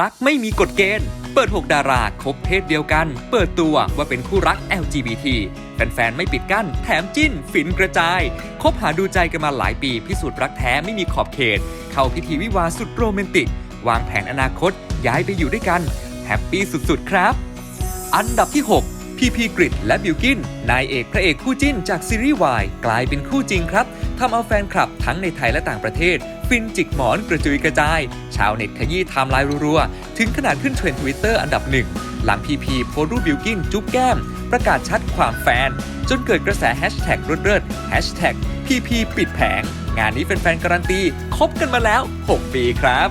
รักไม่มีกฎเกณฑ์ เปิด 6 ดาราคบเพศเดียวกัน เปิดตัวว่าเป็นคู่รัก LGBT แฟนๆ ไม่ปิดกั้น แถมจิ้น ฝินกระจาย คบหาดูใจกันมาหลายปี พิสูจน์รักแท้ไม่มีขอบเขต เข้าพิธีวิวาสุดโรแมนติก วางแผนอนาคต ย้ายไปอยู่ด้วยกัน แฮปปี้สุดๆ ครับ อันดับที่ 6 พีพีกริดและบิวกิน นายเอกพระเอกคู่จิ้นจากซีรีส์วายกลายเป็นคู่จริงครับทำเอาแฟนคลับทั้งในไทยและต่างประเทศ ฟินจิกหมอนกระจุยกระจาย ชาวเน็ตขยี้ไทม์ไลน์รัวๆ ถึงขนาดขึ้นเทรนด์ทวิตเตอร์อันดับหนึ่ง หลังพีพีโพสรูปบิวกินจุ๊บแก้ม ประกาศชัดความแฟน จนเกิดกระแสแฮชแท็กรุดเริดแฮชแท็กพีพีปิดแผง งานนี้แฟนๆการันตีคบกันมาแล้ว 6 ปีครับ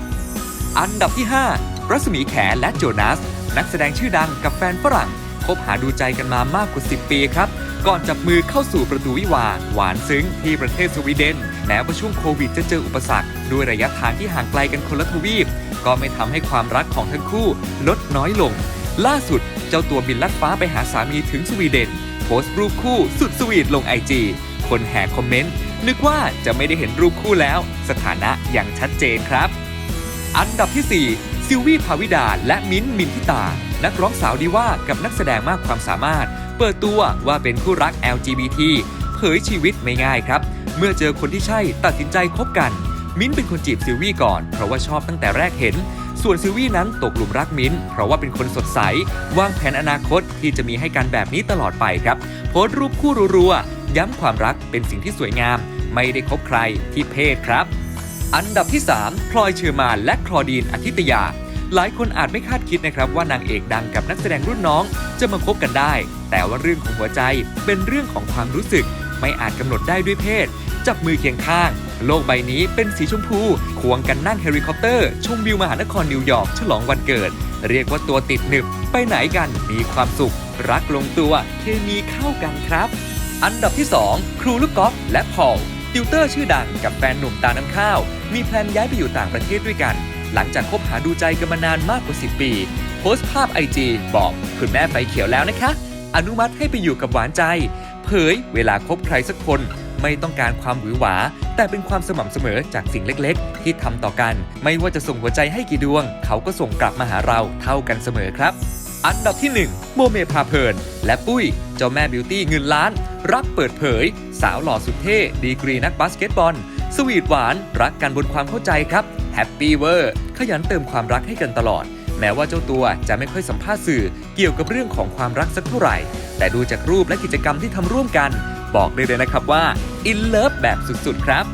อันดับที่ 5 รัศมีแขและโจนาส นักแสดงชื่อดังกับแฟนฝรั่งคบหาดูใจกันมามากกว่า 10 ปีครับ ก่อนจับมือเข้าสู่ประตูวิวาหวานซึ้งที่ประเทศสวีเดน แม้ว่าช่วงโควิดจะเจออุปสรรค ด้วยระยะทางที่ห่างไกลกันคนละทวีป ก็ไม่ทำให้ความรักของทั้งคู่ลดน้อยลง ล่าสุดเจ้าตัวบินลัดฟ้าไปหาสามีถึงสวีเดน โพสต์รูปคู่สุดสวีทลงไอจีคนแห่คอมเมนต์ นึกว่าจะไม่ได้เห็นรูปคู่แล้ว สถานะอย่างชัดเจนครับ อันดับที่ 4 ซิลวี่ภาวิดาและมิ้นท์มินทิตา นักร้องสาวดีว่ากับนักแสดงมากความสามารถ เปิดตัวว่าเป็นคู่รัก LGBT เผยชีวิตไม่ง่ายครับ เมื่อเจอคนที่ใช่ตัดสินใจคบกัน มิ้นเป็นคนจีบซิลวี่ก่อน เพราะว่าชอบตั้งแต่แรกเห็น ส่วนซิลวี่นั้นตกหลุมรักมิ้น เพราะว่าเป็นคนสดใส วางแผนอนาคตที่จะมีให้กันแบบนี้ตลอดไปครับ โพสต์รูปคู่รัวๆย้ำความรักเป็นสิ่งที่สวยงาม ไม่ได้คบใครที่เพศครับ อันดับที่ 3 พลอยเชอร์มานและคลอดีนอาทิตยา หลายคนอาจไม่คาดคิดนะครับว่านางเอกดังกับนักแสดงรุ่นน้องจะมาคบกันได้ แต่ว่าเรื่องของหัวใจเป็นเรื่องของความรู้สึก ไม่อาจกำหนดได้ด้วยเพศ จับมือเคียงข้าง โลกใบนี้เป็นสีชมพู ควงกันนั่งเฮลิคอปเตอร์ชมวิวมหานครนิวยอร์กฉลองวันเกิด เรียกว่าตัวติดหนึบ ไปไหนกันมีความสุข รักลงตัวเคมีเข้ากันครับ อันดับที่ 2 ครูลูกกอล์ฟและพอลติวเตอร์ชื่อดังกับแฟนหนุ่มตาน้ำข้าว มีแพลนย้ายไปอยู่ต่างประเทศด้วยกัน หลังจากคบหาดูใจกันมานานมากกว่า 10 ปี โพสต์ภาพไอจีบอกคุณแม่ไฟเขียวแล้วนะคะ อนุมัติให้ไปอยู่กับหวานใจ เผยเวลาคบใครสักคนไม่ต้องการความหวือหวา แต่เป็นความสม่ำเสมอจากสิ่งเล็กๆ ที่ทำต่อกัน ไม่ว่าจะส่งหัวใจให้กี่ดวง เขาก็ส่งกลับมาหาเราเท่ากันเสมอครับ อันดับที่ 1 โมเมพาเพลิน และปุ้ย เจ้าแม่บิวตี้เงินล้าน รับเปิดเผย สาวหล่อสุดเท่ ดีกรีนักบาสเกตบอล สวีทหวาน รักกันบนความเข้าใจครับ แฮปปี้เวอร์ขยันเติมความรักให้กันตลอด แม้ว่าเจ้าตัวจะไม่ค่อยสัมภาษณ์สื่อเกี่ยวกับเรื่องของความรักสักเท่าไหร่ แต่ดูจากรูปและกิจกรรมที่ทำร่วมกัน บอกได้เลยนะครับว่าอินเลิฟแบบสุดๆ ครับ